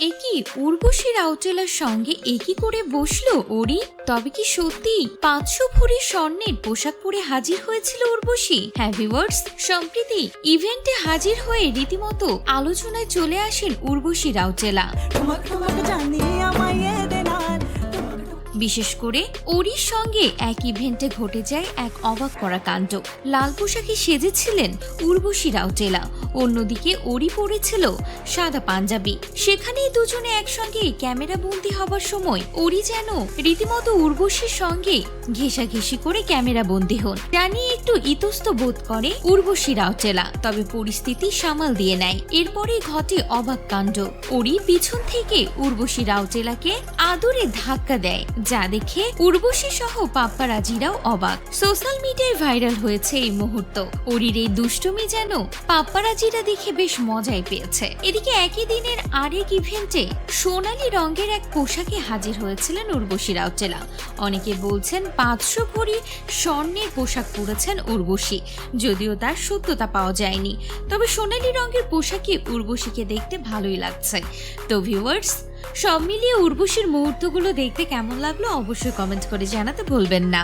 একই উর্বশী রাউটেলার সঙ্গে একই করে বসল ওরি? তবে কি সত্যি পাঁচশো ভরি স্বর্ণের পোশাক পরে হাজির হয়েছিল উর্বশী? হ্যাঁ ভিউয়ার্স, সম্প্রীতি ইভেন্টে হাজির হয়ে রীতিমতো আলোচনায় চলে আসেন উর্বশী রাউটেলা বিশেষ করে ওরির সঙ্গে এক ইভেন্টে ঘটে যায় এক অবাক করা কাণ্ড লাল পোশাকে সেজেছিলেন উর্বশী রাউটেলা। অন্যদিকে ওরি পরেছিল সাদা পাঞ্জাবি। সেখানেই দুজনে একসঙ্গে ক্যামেরা বন্দি হবার সময় ওরি যেন রীতিমতো উর্বশীর সঙ্গে ঘেঁষাঘেঁষি করে ক্যামেরা বন্দি হন। জানিয়ে একটু ইতস্ত বোধ করে উর্বশী রাউটেলা তবে পরিস্থিতি সামাল দিয়ে নেয়। এরপরে ঘটে অবাক কাণ্ড। ওরি পিছন থেকে উর্বশী রাউটেলাকে আদরে ধাক্কা দেয়, যা দেখে উর্বশী সহ পাপ্পারাজিরাও অবাক। সোশ্যাল মিডিয়ায় ভাইরাল হয়েছে এই মুহূর্ত। ওরির এই দুষ্টুমি যেন পাপ্পারাজিরা দেখে বেশ মজাই পেয়েছে। এদিকে একই দিনের আরেক ইভেন্টে সোনালী রঙের এক পোশাকে হাজির হয়েছিলেন উর্বশী রাউটেলা অনেকে বলছেন পাঁচশো ভরি স্বর্ণের পোশাক পরেছেন উর্বশী, যদিও তার সত্যতা পাওয়া যায়নি। তবে সোনালী রঙের পোশাকে উর্বশীকে দেখতে ভালোই লাগছে। তো ভিউয়ার্স সব মিলিয়ে উর্বশীর মুহূর্তগুলো দেখতে কেমন লাগল অবশ্যই কমেন্ট করে জানাতে ভুলবেন না।